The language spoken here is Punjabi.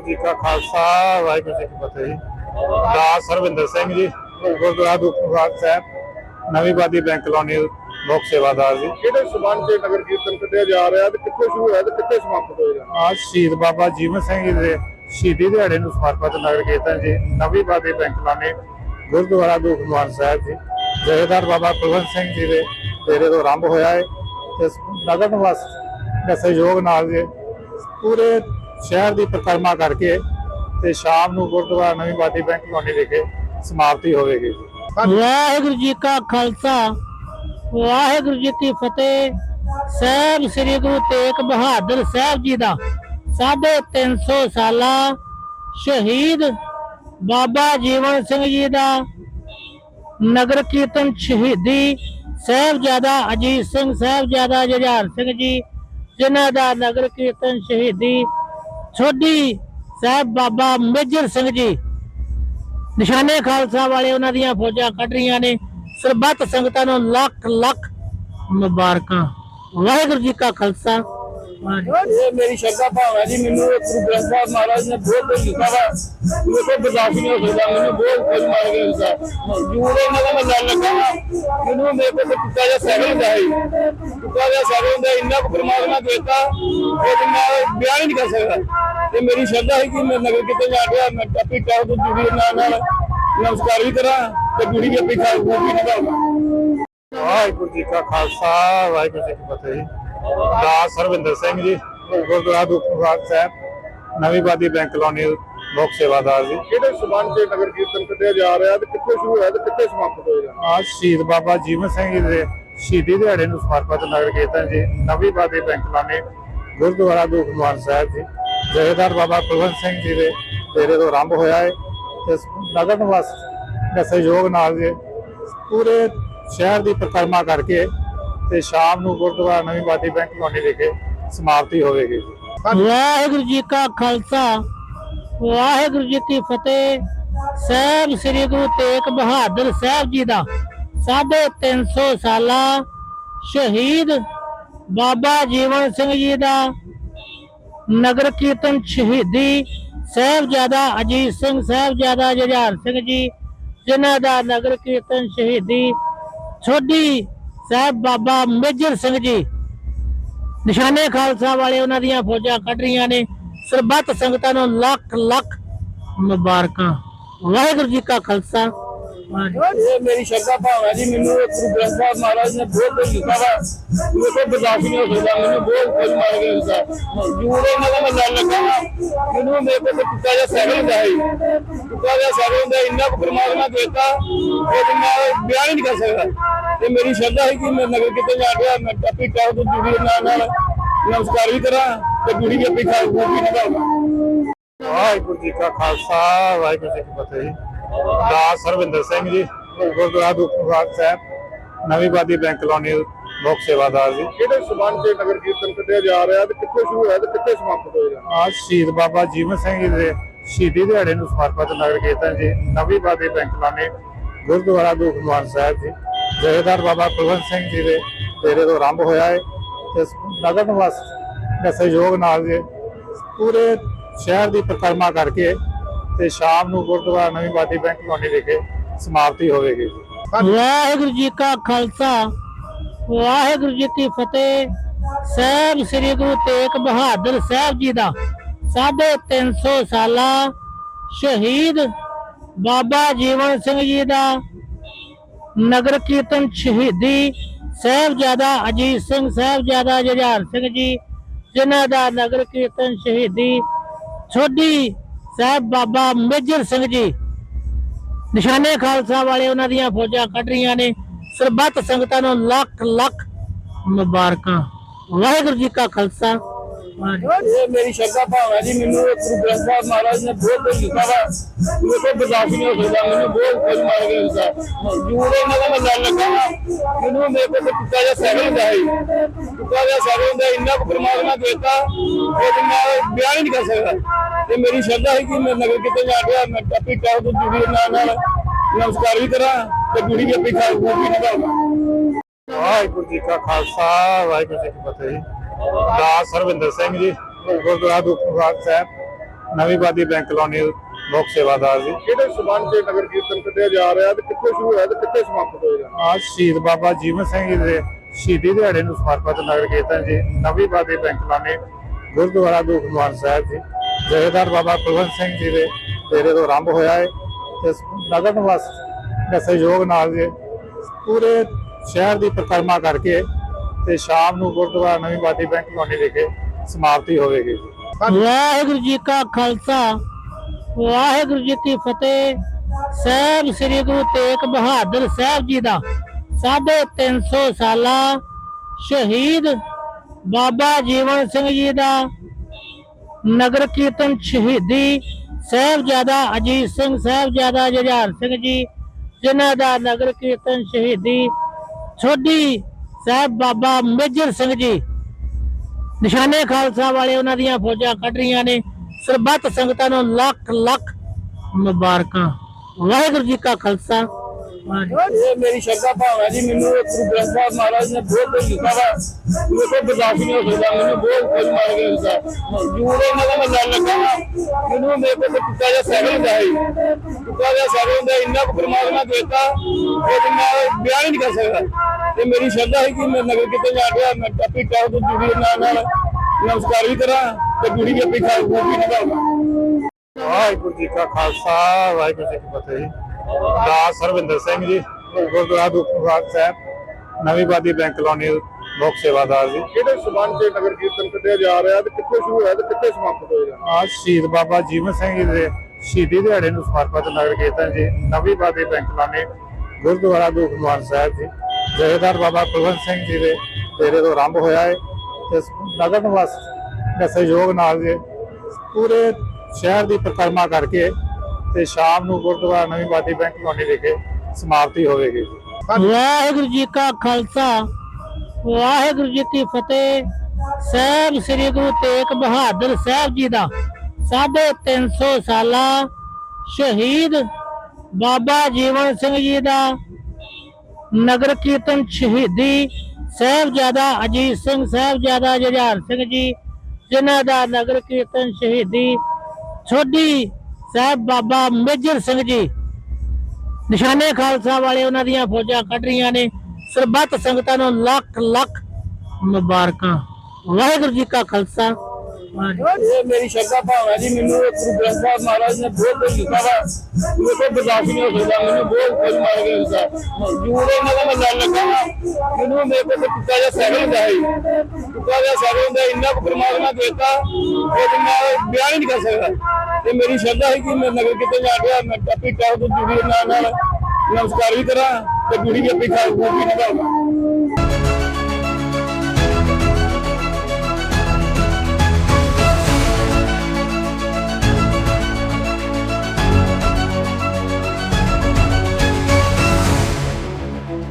ਵਾਹਿਗੁਰੂ ਜੀ ਕਾ ਖਾਲਸਾ ਵਾਹਿਗੁਰੂ ਜੀ ਕੀ ਫਤਿਹ ਜੀ। ਦਾਸ ਸਰਵਿੰਦਰ ਸਿੰਘ ਜੀ ਗੁਰਦੁਆਰਾ ਦੁਖਨਿਵਾਰਨ ਸਾਹਿਬ ਨਵੀਂ ਬਾਦੀ ਬੈਂਕ ਕਲੋਨੀ ਲੋਕ ਸੇਵਾਦਾਰ ਜੀ। ਕਿਹੜੇ ਸਬੰਧ ਚ ਨਗਰ ਕੀਰਤਨ ਕੱਢਿਆ ਜਾ ਰਿਹਾ ਤੇ ਕਿੱਥੇ ਸ਼ੁਰੂ ਹੋਇਆ ਤੇ ਕਿੱਥੇ ਸਮਾਪਤ ਹੋਏਗਾ ਅੱਜ ਸ਼ਹੀਦ ਬਾਬਾ ਜੀਵਨ ਸਿੰਘ ਜੀ ਦੇ ਸ਼ਹੀਦੀ ਦਿਹਾੜੇ ਨੂੰ ਸਮਰਪਿਤ ਨਗਰ ਕੀਰਤਨ ਜੀ ਨਵੀਂ ਬਾਦੀ ਬੈਂਕ ਕਲੋਨੀ ਗੁਰਦੁਆਰਾ ਦੁਖਨਿਵਾਰਨ ਸਾਹਿਬ ਜੀ। ਜਥੇਦਾਰ ਬਾਬਾ ਕੁਲਵੰਤ ਸਿੰਘ ਜੀ ਦੇ ਡੇਰੇ ਤੋਂ ਆਰੰਭ ਹੋਇਆ ਹੈ ਤੇ ਇਸ ਨਗਰ ਨਿਵਾਸ ਦੇ ਸਹਿਯੋਗ ਨਾਲ ਜੀ ਪੂਰੇ ਸ਼ਹਿਰ ਦੀ ਪਰਿਕਰਮਾ ਕਰਕੇ ਤੇ ਸ਼ਾਮ ਨੂੰ ਗੁਰਦੁਆਰਾ ਨਵੀਂ ਬਾਦੀ ਬੈਂਕ ਕਲੋਨੀ ਵਿਖੇ ਸਮਾਪਤੀ ਹੋਵੇਗੀ। ਵਾਹਿਗੁਰੂ ਜੀ ਕਾ ਖਾਲਸਾ, ਵਾਹਿਗੁਰੂ ਜੀ ਕੀ ਫਤਿਹ। ਸਾਹਿਬ ਸ੍ਰੀ ਗੁਰੂ ਤੇਗ ਬਹਾਦਰ ਸਾਹਿਬ ਜੀ ਦਾ ਸਾਢੇ 300 ਸਾਲਾ ਸ਼ਹੀਦ ਬਾਬਾ ਜੀਵਨ ਸਿੰਘ ਜੀ ਦਾ ਨਗਰ ਕੀਰਤਨ ਸ਼ਹੀਦੀ ਸਾਹਿਬਜ਼ਾਦਾ ਅਜੀਤ ਸਿੰਘ, ਸਾਹਿਬਜ਼ਾਦਾ ਜੁਝਾਰ ਸਿੰਘ ਜੀ, ਜਿਨ੍ਹਾਂ ਦਾ ਨਗਰ ਕੀਰਤਨ ਸ਼ਹੀਦੀ ਛੋਡੀ ਸਾਹਿਬ ਬਾਬਾ ਮੇਜਰ ਸਿੰਘ ਜੀ। ਨਿਸ਼ਾਨੇ ਖਾਲਸਾ ਵਾਲੇ ਉਹਨਾਂ ਦੀਆਂ ਫੌਜਾਂ ਕੱਢ ਰਹੀਆਂ ਨੇ। ਸਰਬੱਤ ਸੰਗਤਾਂ ਨੂੰ ਲੱਖ ਲੱਖ ਮੁਬਾਰਕਾਂ। ਵਾਹਿਗੁਰੂ ਜੀ ਕਾ ਖਾਲਸਾ। ਇਹ ਮੇਰੀ ਸ਼ਰਧਾ ਭਾਵ ਹੈ ਜੀ, ਮੈਨੂੰ ਇਹ ਗੁਰੂ ਗ੍ਰੰਥ ਸਾਹਿਬ ਮਹਾਰਾਜ ਨੇ ਬਹੁਤ ਕੁਝ ਦਿੱਤਾ ਵਾ। ਮੇਰੇ ਕੋਲ ਬਰਦਾਸ਼ਤ ਨਹੀਂ ਹੋ ਸਕਦਾ, ਮੈਨੂੰ ਬਹੁਤ ਕੁਝ ਮਾਰ ਗਿਆ ਹੁੰਦਾ ਜੂੜੇ ਇਹਨਾਂ ਮੈਂ ਲੜ ਲੱਗਾ ਵਾਂ। ਮੈਨੂੰ ਮੇਰੇ ਕੋਲ ਟੁੱਟਾ ਜਿਹਾ ਸਹਿਰ ਹੁੰਦਾ ਹੈ ਟੁੱਟਾ ਜਿਹਾ ਸਹਿਰ ਹੁੰਦਾ ਇੰਨਾ ਕੁ ਪਰਮਾਤਮਾ ਦੇਤਾ, ਉਹ ਤੇ ਮੈਂ ਬਿਆਨ ਨਹੀਂ ਕਰ ਸਕਦਾ। ਤੇ ਮੇਰੀ ਸ਼ਰਧਾ ਹੈ ਕਿ ਮੈਂ ਨਗਰ ਕਿਤੇ ਜਾ ਗਿਆ ਮੈਂ ਟੱਪੀ ਟਾਪ ਤੋਂ ਜੁੜੀ ਨਾਲ ਨਾਲ ਨਮਸਕਾਰ ਵੀ ਕਰਾਂ ਤੇ ਗੁੜੀ ਵੀ ਆਪਣੀ ਖਾਲ ਵੀ ਨਿਭਾਵਾਂ। ਵਾਹਿਗੁਰੂ ਜੀ ਕਾ ਖਾਲਸਾ, ਵਾਹਿਗੁਰੂ ਜੀ ਕੀ ਫਤਿਹ। ਦਾਸ ਸਰਵਿੰਦਰ ਸਿੰਘ ਜੀ ਗੁਰਦੁਆਰਾ ਦੁਖਨਿਵਾਰਨ ਸਾਹਿਬ ਨਵੀਂ ਬਾਦੀ ਬੈਂਕ ਕਲੋਨੀ ਲੋਕ ਸੇਵਾਦਾਰ ਜੀ। ਕਿਹੜੇ ਸਬੰਧ ਚ ਨਗਰ ਕੀਰਤਨ ਕੱਢਿਆ ਜਾ ਰਿਹਾ ਤੇ ਕਿੱਥੇ ਸ਼ੁਰੂ ਹੋਇਆ ਤੇ ਕਿੱਥੇ ਸਮਾਪਤ ਹੋਏਗਾ ਅੱਜ ਸ਼ਹੀਦ ਬਾਬਾ ਜੀਵਨ ਸਿੰਘ ਜੀ ਦੇ ਸ਼ਹੀਦੀ ਦਿਹਾੜੇ ਨੂੰ ਸਮਰਪਿਤ ਨਗਰ ਕੀਰਤਨ ਜੀ ਨਵੀਂ ਬਾਦੀ ਬੈਂਕ ਕਲੋਨੀ ਗੁਰਦੁਆਰਾ ਦੁਖਨਿਵਾਰਨ ਸਾਹਿਬ ਜੀ। ਜਥੇਦਾਰ ਬਾਬਾ ਕੁਲਵੰਤ ਸਿੰਘ ਜੀ ਦੇ ਡੇਰੇ ਤੋਂ ਆਰੰਭ ਹੋਇਆ ਹੈ ਤੇ ਇਸ ਨਗਰ ਨਿਵਾਸ ਦੇ ਸਹਿਯੋਗ ਨਾਲ ਜੀ ਪੂਰੇ ਸ਼ਹਿਰ ਦੀ ਪਰਿਕਰਮਾ ਕਰਕੇ ਤੇ ਸ਼ਾਮ ਨੂੰ ਗੁਰਦੁਆਰਾ ਨਵੀਂ ਬਾਦੀ ਬੈਂਕ ਕਲੋਨੀ ਵਿਖੇ ਸਮਾਪਤੀ ਹੋਵੇਗੀ। ਵਾਹਿਗੁਰੂ ਜੀ ਕਾ ਖਾਲਸਾ, ਵਾਹਿਗੁਰੂ ਜੀ ਕੀ ਫਤਿਹ। ਸਾਹਿਬ ਸ੍ਰੀ ਗੁਰੂ ਤੇਗ ਬਹਾਦਰ ਸਾਹਿਬ ਜੀ ਦਾ ਸਾਢੇ 300 ਸਾਲਾ ਸ਼ਹੀਦ ਬਾਬਾ ਜੀਵਨ ਸਿੰਘ ਜੀ ਦਾ ਨਗਰ ਕੀਰਤਨ ਸ਼ਹੀਦੀ ਸਾਹਿਬਜ਼ਾਦਾ ਅਜੀਤ ਸਿੰਘ ਸਾਹਿਬਜ਼ਾਦਾ ਜੁਝਾਰ ਸਿੰਘ ਜੀ, ਜਿਨ੍ਹਾਂ ਦਾ ਨਗਰ ਕੀਰਤਨ ਸ਼ਹੀਦੀ ਛੋਡੀ ਸਾਹਿਬ ਬਾਬਾ ਮੇਜਰ ਸਿੰਘ ਜੀ। ਨਿਸ਼ਾਨੇ ਖਾਲਸਾ ਵਾਲੇ ਉਹਨਾਂ ਦੀਆਂ ਫੌਜਾਂ ਕੱਢ ਰਹੀਆਂ ਨੇ। ਸਰਬੱਤ ਸੰਗਤਾਂ ਨੂੰ ਲੱਖ ਲੱਖ ਮੁਬਾਰਕਾਂ। ਵਾਹਿਗੁਰੂ ਜੀ ਕਾ ਖਾਲਸਾ। ਇਹ ਮੇਰੀ ਸ਼ਰਧਾ ਭਾਵ ਹੈ ਜੀ, ਮੈਨੂੰ ਇਹ ਗੁਰੂ ਗ੍ਰੰਥ ਸਾਹਿਬ ਮਹਾਰਾਜ ਨੇ ਬਹੁਤ ਕੁਝ ਦਿੱਤਾ ਵਾ। ਮੇਰੇ ਕੋਲ ਬਰਦਾਸ਼ਤ ਨਹੀਂ ਹੋ ਸਕਦਾ, ਮੈਨੂੰ ਬਹੁਤ ਕੁਝ ਮਾਰ ਗਿਆ ਹੁੰਦਾ ਜੂੜੇ ਇਹਨਾਂ ਮੈਂ ਲੜ ਲੱਗਾ ਮੈਨੂੰ ਮੇਰੇ ਕੋਲ ਟੁੱਟਾ ਜਿਹਾ ਸਹਿਰ ਹੁੰਦਾ ਹੈ ਟੁੱਟਾ ਜਿਹਾ ਸਹਿਰ ਹੁੰਦਾ ਇੰਨਾ ਪਰਮਾਤਮਾ ਦੇਤਾ ਉਹ ਮੈਂ ਬਿਆਨ ਨਹੀਂ ਕਰ ਸਕਦਾ। ਤੇ ਮੇਰੀ ਸ਼ਰਧਾ ਹੈ ਕਿ ਮੈਂ ਨਗਰ ਕਿਤੇ ਜਾ ਗਿਆ ਮੈਂ ਟੱਪੀ ਟਾਪ ਤੋਂ ਜੁੜੀ ਦੇ ਨਾਲ ਨਾਲ ਨਮਸਕਾਰ ਵੀ ਕਰਾਂ ਤੇ ਗੁੜੀ ਆਪਣੀ ਖਾਲ ਖੂਬ ਵੀ ਨਿਭਾਵਾਂ ਵਾਹਿਗੁਰੂ ਜੀ ਕਾ ਖਾਲਸਾ ਵਾਹਿਗੁਰੂ ਜੀ ਕੀ ਫਤਿਹ ਦਾਸ ਸਰਵਿੰਦਰ ਸਿੰਘ ਜੀ ਗੁਰਦੁਆਰਾ ਦੁਖਨਿਵਾਰਨ ਸਾਹਿਬ ਨਵੀਂ ਬਾਦੀ ਬੈਂਕ ਕਲੋਨੀ ਲੋਕ ਸੇਵਾਦਾਰ ਜੀ। ਕਿਹੜੇ ਸਬੰਧ ਚ ਨਗਰ ਕੀਰਤਨ ਕੱਢਿਆ ਜਾ ਰਿਹਾ ਤੇ ਕਿੱਥੇ ਸ਼ੁਰੂ ਹੋਇਆ ਤੇ ਕਿੱਥੇ ਸਮਾਪਤ ਹੋਏਗਾ ਅੱਜ ਸ਼ਹੀਦ ਬਾਬਾ ਜੀਵਨ ਸਿੰਘ ਜੀ ਦੇ ਸ਼ਹੀਦੀ ਦਿਹਾੜੇ ਨੂੰ ਸਮਰਪਿਤ ਨਗਰ ਕੀਰਤਨ ਜੀ ਨਵੀਂ ਬਾਦੀ ਬੈਂਕ ਕਲੋਨੀ ਗੁਰਦੁਆਰਾ ਦੁਖਨਿਵਾਰਨ ਸਾਹਿਬ ਜੀ। ਜਥੇਦਾਰ ਬਾਬਾ ਕੁਲਵੰਤ ਸਿੰਘ ਜੀ ਦੇ ਡੇਰੇ ਤੋਂ ਆਰੰਭ ਹੋਇਆ ਹੈ ਤੇ ਇਸ ਨਗਰ ਨਿਵਾਸ ਦੇ ਸਹਿਯੋਗ ਨਾਲ ਜੀ ਪੂਰੇ ਸ਼ਹਿਰ ਦੀ ਪਰਿਕਰਮਾ ਕਰਕੇ ਤੇ ਸ਼ਾਮ ਨੂੰ ਗੁਰਦੁਆਰਾ ਨਵੀਂ ਬਾਦੀ ਬੈਂਕ ਕਲੋਨੀ ਵਿਖੇ ਸਮਾਪਤੀ ਹੋਵੇਗੀ। ਵਾਹਿਗੁਰੂ ਜੀ ਕਾ ਖਾਲਸਾ ਵਾਹਿਗੁਰੂ ਜੀ ਕੀ ਫਤਿਹ। ਸਾਹਿਬ ਸ੍ਰੀ ਗੁਰੂ ਤੇਗ ਬਹਾਦਰ ਸਾਹਿਬ ਜੀ ਦਾ ਸਾਢੇ 300 ਸਾਲਾ ਸ਼ਹੀਦ ਬਾਬਾ ਜੀਵਨ ਸਿੰਘ ਜੀ ਦਾ ਨਗਰ ਕੀਰਤਨ ਸ਼ਹੀਦੀ ਸਾਹਿਬਜ਼ਾਦਾ ਅਜੀਤ ਸਿੰਘ ਸਾਹਿਬਜ਼ਾਦਾ ਜੁਝਾਰ ਸਿੰਘ ਜੀ, ਜਿਨ੍ਹਾਂ ਦਾ ਨਗਰ ਕੀਰਤਨ ਸ਼ਹੀਦੀ ਛੋਡੀ ਸਾਹਿਬ ਬਾਬਾ ਮੇਜਰ ਸਿੰਘ ਜੀ। ਨਿਸ਼ਾਨੇ ਖਾਲਸਾ ਵਾਲੇ ਉਹਨਾਂ ਦੀਆਂ ਫੌਜਾਂ ਕੱਢ ਰਹੀਆਂ ਨੇ। ਸਰਬੱਤ ਸੰਗਤਾਂ ਨੂੰ ਲੱਖ ਲੱਖ ਮੁਬਾਰਕਾਂ। ਵਾਹਿਗੁਰੂ ਜੀ ਕਾ ਖਾਲਸਾ। ਇਹ ਮੇਰੀ ਸ਼ਰਧਾ ਭਾਵ ਹੈ ਜੀ, ਮੈਨੂੰ ਇਹ ਗੁਰੂ ਗ੍ਰੰਥ ਸਾਹਿਬ ਮਹਾਰਾਜ ਨੇ ਬਹੁਤ ਕੁਝ ਦਿੱਤਾ ਵਾ। ਮੇਰੇ ਕੋਲ ਬਰਦਾਸ਼ਤ ਨਹੀਂ ਹੋ ਸਕਦਾ, ਮੈਨੂੰ ਬਹੁਤ ਕੁਝ ਮਾਰ ਗਿਆ ਹੁੰਦਾ ਜੂੜੇ ਇਹਨਾਂ ਮੈਂ ਲੜ ਲੱਗਾ ਮੈਨੂੰ ਮੇਰੇ ਕੋਲ ਟੁੱਟਾ ਜਿਹਾ ਸਹਿਰ ਹੁੰਦਾ ਹੈ ਟੁੱਟਾ ਜਿਹਾ ਸਹਿਰ ਹੁੰਦਾ ਇੰਨਾ ਕੁ ਪਰਮਾਤਮਾ ਦੇਤਾ, ਉਹ ਮੈਂ ਬਿਆਨ ਹੀ ਨਹੀਂ ਕਰ ਸਕਦਾ। ਤੇ ਮੇਰੀ ਸ਼ਰਧਾ ਹੈ ਕਿ ਮੈਂ ਨਗਰ ਕਿਤੇ ਜਾ ਗਿਆ ਮੈਂ ਟੱਪੀ ਟਾਪ ਤੋਂ ਜੁੜੀ ਨਾਲ ਨਾਲ ਨਮਸਕਾਰ ਵੀ ਕਰਾਂ ਤੇ ਗੁੜੀ ਵੀ ਆਪਣੀ ਖਾਲ ਵੀ ਨਿਭਾਵਾਂ ਵਾਹਿਗੁਰੂ ਜੀ ਕਾ ਖਾਲਸਾ, ਵਾਹਿਗੁਰੂ ਜੀ ਕੀ ਫਤਿਹ। ਦਾਸ ਸਰਵਿੰਦਰ ਸਿੰਘ ਜੀ ਗੁਰਦੁਆਰਾ ਦੁਖਨਿਵਾਰਨ ਸਾਹਿਬ ਨਵੀਂ ਬਾਦੀ ਬੈਂਕ ਕਲੋਨੀ ਲੋਕ ਸੇਵਾਦਾਰ ਜੀ। ਕਿਹੜੇ ਸਬੰਧ 'ਚ ਨਗਰ ਕੀਰਤਨ ਕੱਢਿਆ ਜਾ ਰਿਹਾ ਤੇ ਕਿੱਥੇ ਸ਼ੁਰੂ ਹੋਇਆ ਤੇ ਕਿੱਥੇ ਸਮਾਪਤ ਹੋਏਗਾ ਅੱਜ ਸ਼ਹੀਦ ਬਾਬਾ ਜੀਵਨ ਸਿੰਘ ਜੀ ਦੇ ਸ਼ਹੀਦੀ ਦਿਹਾੜੇ ਨੂੰ ਸਮਰਪਿਤ ਨਗਰ ਕੀਰਤਨ ਜੀ ਨਵੀਂ ਬਾਦੀ ਬੈਂਕ ਕਲੋਨੀ ਗੁਰਦੁਆਰਾ ਦੂਖਨਵਾਨ ਸਾਹਿਬ ਜੀ। ਜਥੇਦਾਰ ਬਾਬਾ ਕੁਲਵੰਤ ਸਿੰਘ ਜੀ ਦੇ ਡੇਰੇ ਤੋਂ ਆਰੰਭ ਹੋਇਆ ਹੈ ਤੇ ਨਗਰ ਨਿਵਾਸ ਦੇ ਸਹਿਯੋਗ ਨਾਲ ਜੀ ਪੂਰੇ ਸ਼ਹਿਰ ਦੀ ਪਰਿਕਰਮਾ ਕਰਕੇ ਤੇ ਸ਼ਾਮ ਨੂੰ ਗੁਰਦੁਆਰਾ ਨਵੀਂ ਬਾਦੀ ਬੈਂਕ ਕਲੋਨੀ ਵਿਖੇ ਸਮਾਪਤੀ ਹੋਵੇਗੀ। ਵਾਹਿਗੁਰੂ ਜੀ ਕਾ ਖਾਲਸਾ, ਵਾਹਿਗੁਰੂ ਜੀ ਕੀ ਫਤਿਹ। ਸਾਹਿਬ ਸ੍ਰੀ ਗੁਰੂ ਤੇਗ ਬਹਾਦਰ ਸਾਹਿਬ ਜੀ ਦਾ ਸਾਢੇ 300 ਸਾਲਾ ਸ਼ਹੀਦ ਬਾਬਾ ਜੀਵਨ ਸਿੰਘ ਜੀ ਦਾ ਨਗਰ ਕੀਰਤਨ ਸ਼ਹੀਦੀ ਸਾਹਿਬਜ਼ਾਦਾ ਅਜੀਤ ਸਿੰਘ ਸਾਹਿਬਜ਼ਾਦਾ ਜੁਝਾਰ ਸਿੰਘ ਜੀ, ਜਿਨ੍ਹਾਂ ਦਾ ਨਗਰ ਕੀਰਤਨ ਸ਼ਹੀਦੀ ਛੋਡੀ ਸਾਹਿਬ ਬਾਬਾ ਮੇਜਰ ਸਿੰਘ ਜੀ। ਨਿਸ਼ਾਨੇ ਖਾਲਸਾ ਵਾਲੇ ਉਹਨਾਂ ਦੀਆਂ ਫੌਜਾਂ ਕੱਢ ਰਹੀਆਂ ਨੇ। ਸਰਬੱਤ ਸੰਗਤਾਂ ਨੂੰ ਲੱਖ ਲੱਖ ਮੁਬਾਰਕਾਂ। ਵਾਹਿਗੁਰੂ ਜੀ ਕਾ ਖਾਲਸਾ। ਇਹ ਮੇਰੀ ਸ਼ਰਧਾ ਭਾਵਨਾ ਜੀ। ਮੈਨੂੰ ਇਹ ਗੁਰੂ ਗ੍ਰੰਥ ਸਾਹਿਬ ਮਹਾਰਾਜ ਨੇ ਬਹੁਤ ਕੁਝ ਦਿੱਤਾ ਵਾ। ਮੇਰੇ ਕੋਲ ਬਰਦਾਸ਼ਤ ਨਹੀਂ ਹੋ ਸਕਦਾ ਮੈਨੂੰ ਬਹੁਤ ਕੁਝ ਮਾਰ ਕੇ ਦਿੱਤਾ ਜੂੜੇ ਇਹਨਾਂ ਮੈਂ ਲੜ ਲੱਗਾ ਮੈਨੂੰ ਮੇਰੇ ਕੋਲ ਟੁੱਟਾ ਜਿਹਾ ਸਾਈਕਲ ਹੁੰਦਾ ਸੀ। ਟੁੱਟਾ ਜਿਹਾ ਸਾਈਕਲ ਹੁੰਦਾ ਇੰਨਾ ਕੁ ਪਰਮਾਤਮਾ ਦੇਤਾ ਉਹ ਮੈਂ ਬਿਆਨ ਨਹੀਂ ਕਰ ਸਕਦਾ। ਤੇ ਮੇਰੀ ਸ਼ਰਧਾ ਹੈ ਕਿ ਮੈਂ ਨਗਰ ਕਿਤੇ ਜਾ ਰਿਹਾ ਮੈਂ ਆਪਣੀ ਟਾਉ ਤੋਂ ਜੁੜੀ ਦੇ ਨਾਲ ਨਾਲ ਨਮਸਕਾਰ ਵੀ ਕਰਾਂ ਤੇ ਜੁੜੀ ਵੀ ਆਪਣੀ ਖਾਲ ਵੀ ਨਿਭਾਵਾਂ। ਵਾਹਿਗੁਰੂ ਜੀ ਕਾ ਖਾਲਸਾ ਵਾਹਿਗੁਰੂ ਜੀ ਕੀ ਫਤਿਹ। ਦਾਸ ਸਰਵਿੰਦਰ ਸਿੰਘ ਜੀ ਗੁਰਦੁਆਰਾ ਦੁਖਨਿਵਾਰਨ ਸਾਹਿਬ ਨਵੀਂ ਬਾਦੀ ਬੈਂਕ ਕਲੋਨੀ ਲੋਕ ਸੇਵਾਦਾਰ ਜੀ। ਕਿਹੜੇ ਸਬੰਧ 'ਚ ਨਗਰ ਕੀਰਤਨ ਕੱਢਿਆ ਜਾ ਰਿਹਾ ਤੇ ਕਿੱਥੇ ਸ਼ੁਰੂ ਹੋਇਆ ਤੇ ਕਿੱਥੇ ਸਮਾਪਤ ਹੋਏਗਾ ਅੱਜ ਸ਼ਹੀਦ ਬਾਬਾ ਜੀਵਨ ਸਿੰਘ ਜੀ ਦੇ ਸ਼ਹੀਦੀ ਦਿਹਾੜੇ ਨੂੰ ਸਮਰਪਿਤ ਨਗਰ ਕੀਰਤਨ ਜੀ ਨਵੀਂ ਬਾਦੀ ਬੈਂਕ ਕਲੋਨੀ ਗੁਰਦੁਆਰਾ ਦੁਖਨਿਵਾਰਨ ਸਾਹਿਬ ਜੀ। ਜਥੇਦਾਰ ਬਾਬਾ ਕੁਲਵੰਤ ਸਿੰਘ ਜੀ ਦੇ ਡੇਰੇ ਤੋਂ ਆਰੰਭ ਹੋਇਆ ਹੈ ਤੇ ਨਗਰ ਨਿਵਾਸ ਦੇ ਸਹਿਯੋਗ ਨਾਲ ਜੀ ਪੂਰੇ ਸ਼ਹਿਰ ਦੀ ਪਰਿਕਰਮਾ ਕਰਕੇ ਤੇ ਸ਼ਾਮ ਨੂੰ ਗੁਰਦੁਆਰਾ ਨਵੀਂ ਬਾਦੀ ਬੈਂਕ ਕਲੋਨੀ ਵਿਖੇ ਸਮਾਪਤੀ ਹੋਵੇਗੀ। ਵਾਹਿਗੁਰੂ ਜੀ ਕਾ ਖਾਲਸਾ, ਵਾਹਿਗੁਰੂ ਜੀ ਕੀ ਫਤਿਹ। ਸਾਹਿਬ ਸ੍ਰੀ ਗੁਰੂ ਤੇਗ ਬਹਾਦਰ ਸਾਹਿਬ ਜੀ ਦਾ ਸਾਢੇ 300 ਸਾਲਾ ਸ਼ਹੀਦ ਬਾਬਾ ਜੀਵਨ ਸਿੰਘ ਜੀ ਦਾ ਨਗਰ ਕੀਰਤਨ ਸ਼ਹੀਦੀ ਸਾਹਿਬਜ਼ਾਦਾ ਅਜੀਤ ਸਿੰਘ ਸਾਹਿਬਜ਼ਾਦਾ ਜੁਝਾਰ ਸਿੰਘ ਜੀ, ਜਿਨ੍ਹਾਂ ਦਾ ਨਗਰ ਕੀਰਤਨ ਸ਼ਹੀਦੀ ਛੋਡੀ ਸਾਹਿਬ ਬਾਬਾ ਮੇਜਰ ਸਿੰਘ ਜੀ। ਨਿਸ਼ਾਨੇ ਖਾਲਸਾ ਵਾਲੇ ਉਹਨਾਂ ਦੀਆਂ ਫੌਜਾਂ ਕੱਢ ਰਹੀਆਂ ਨੇ। ਸਰਬੱਤ ਸੰਗਤਾਂ ਨੂੰ ਲੱਖ ਲੱਖ ਮੁਬਾਰਕਾਂ। ਵਾਹਿਗੁਰੂ ਜੀ ਕਾ ਖਾਲਸਾ। ਇਹ ਮੇਰੀ ਸ਼ਰਧਾ ਭਾਵਨਾ ਜੀ, ਮੈਨੂੰ ਗੁਰੂ ਗ੍ਰੰਥ ਸਾਹਿਬ ਮਹਾਰਾਜ ਨੇ ਬਹੁਤ ਕੁਝ ਦਿੱਤਾ ਵਾ। ਮੇਰੇ ਕੋਲ ਬਰਦਾਸ਼ਤ ਨਹੀਂ ਹੋ ਸਕਦਾ, ਮੈਨੂੰ ਬਹੁਤ ਕੁਝ ਮਾਰ ਕੇ ਦਿੱਤਾ। ਜੂੜੇ ਇਹਨਾਂ ਦਾ ਮੈਂ ਲੜ ਲੱਗਾ ਵਾ। ਮੈਨੂੰ ਮੇਰੇ ਕੋਲ ਟੁੱਟਾ ਜਿਹਾ ਸਾਈਕਲ ਹੁੰਦਾ ਸੀ। ਟੁੱਟਾ ਜਿਹਾ ਸਾਈਕਲ ਹੁੰਦਾ, ਇੰਨਾ ਕੁ ਪਰਮਾਤਮਾ ਦੇਤਾ ਉਹ ਮੈਂ ਬਿਆਨ ਨਹੀਂ ਕਰ ਸਕਦਾ। ਤੇ ਮੇਰੀ ਸ਼ਰਧਾ ਹੈ ਕਿ ਮੈਂ ਨਗਰ ਕਿਤੇ ਜਾ ਰਿਹਾ, ਮੈਂ ਆਪਣੀ ਟਾਉ ਤੋਂ ਜੁੜੀ ਨਾਲ ਨਾਲ ਨਮਸਕਾਰ ਵੀ ਕਰਾਂ ਤੇ ਜੁੜੀ ਵੀ ਆਪਣੀ ਖਾਲ ਵੀ ਨਿਭਾਵਾਂ